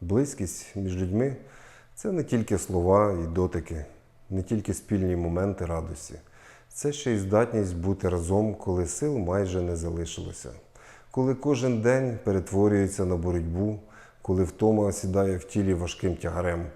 Близькість між людьми це не тільки слова і дотики, не тільки спільні моменти радості. Це ще й здатність бути разом, коли сил майже не залишилося, коли кожен день перетворюється на боротьбу, коли втома сідає в тілі важким тягарем,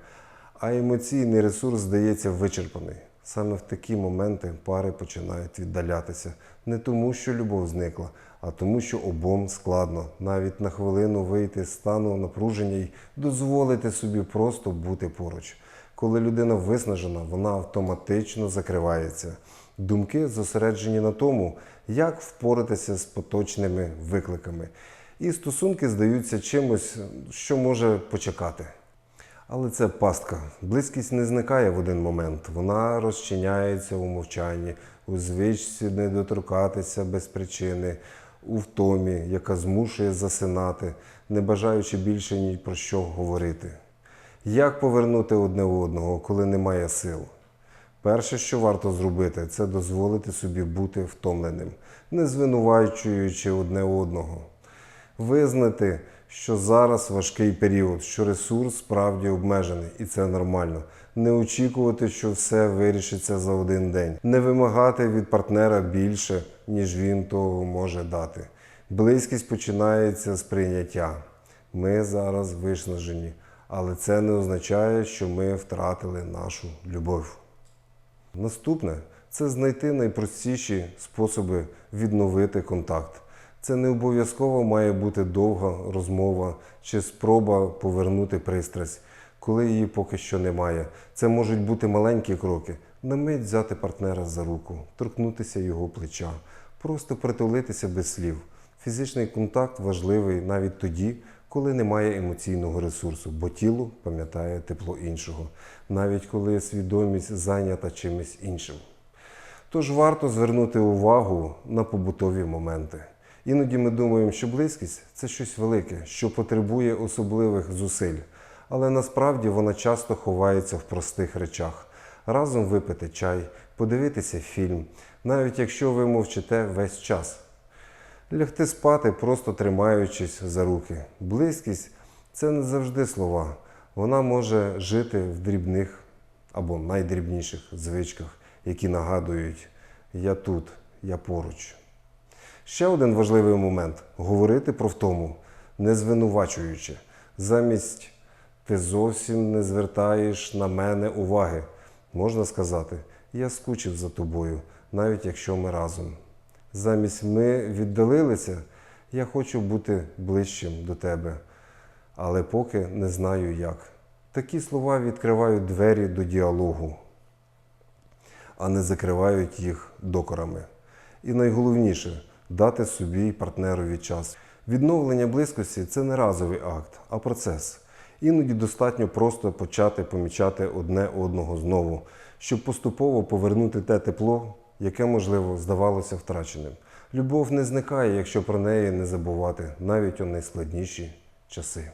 а емоційний ресурс здається вичерпаний. Саме в такі моменти пари починають віддалятися не тому, що любов зникла, а тому, що обом складно навіть на хвилину вийти з стану напруження і дозволити собі просто бути поруч. Коли людина виснажена, вона автоматично закривається. Думки зосереджені на тому, як впоратися з поточними викликами. І стосунки здаються чимось, що може почекати. Але це пастка. Близькість не зникає в один момент. Вона розчиняється у мовчанні, у звичці не доторкатися без причини, у втомі, яка змушує засинати, не бажаючи більше ні про що говорити. Як повернути одне одного, коли немає сил? Перше, що варто зробити, це дозволити собі бути втомленим, не звинувачуючи одне одного. Визнати, що зараз важкий період, що ресурс справді обмежений, і це нормально. Не очікувати, що все вирішиться за один день, не вимагати від партнера більше, ніж він того може дати. Близькість починається з прийняття. Ми зараз виснажені, але це не означає, що ми втратили нашу любов. Наступне це знайти найпростіші способи відновити контакт. Це не обов'язково має бути довга розмова чи спроба повернути пристрасть, коли її поки що немає. Це можуть бути маленькі кроки. На мить взяти партнера за руку, торкнутися його плеча, просто притулитися без слів. Фізичний контакт важливий навіть тоді, коли немає емоційного ресурсу, бо тіло пам'ятає тепло іншого, навіть коли свідомість зайнята чимось іншим. Тож варто звернути увагу на побутові моменти. Іноді ми думаємо, що близькість це щось велике, що потребує особливих зусиль, але насправді вона часто ховається в простих речах. Разом випити чай, подивитися фільм, навіть якщо ви мовчите весь час. Лягти спати, просто тримаючись за руки. Близькість це не завжди слова. Вона може жити в дрібних або найдрібніших звичках, які нагадують Я тут, я поруч. Ще один важливий момент говорити про втому, не звинувачуючи. Замість ти зовсім не звертаєш на мене уваги. Можна сказати, я скучив за тобою, навіть якщо ми разом. Замість ми віддалилися, я хочу бути ближчим до тебе, але поки не знаю як. Такі слова відкривають двері до діалогу, а не закривають їх докорами. І найголовніше дати собі партнерові час. Відновлення близькості це не разовий акт, а процес. Іноді достатньо просто почати помічати одне одного знову, щоб поступово повернути те тепло, яке, можливо, здавалося втраченим. Любов не зникає, якщо про неї не забувати навіть у найскладніші часи.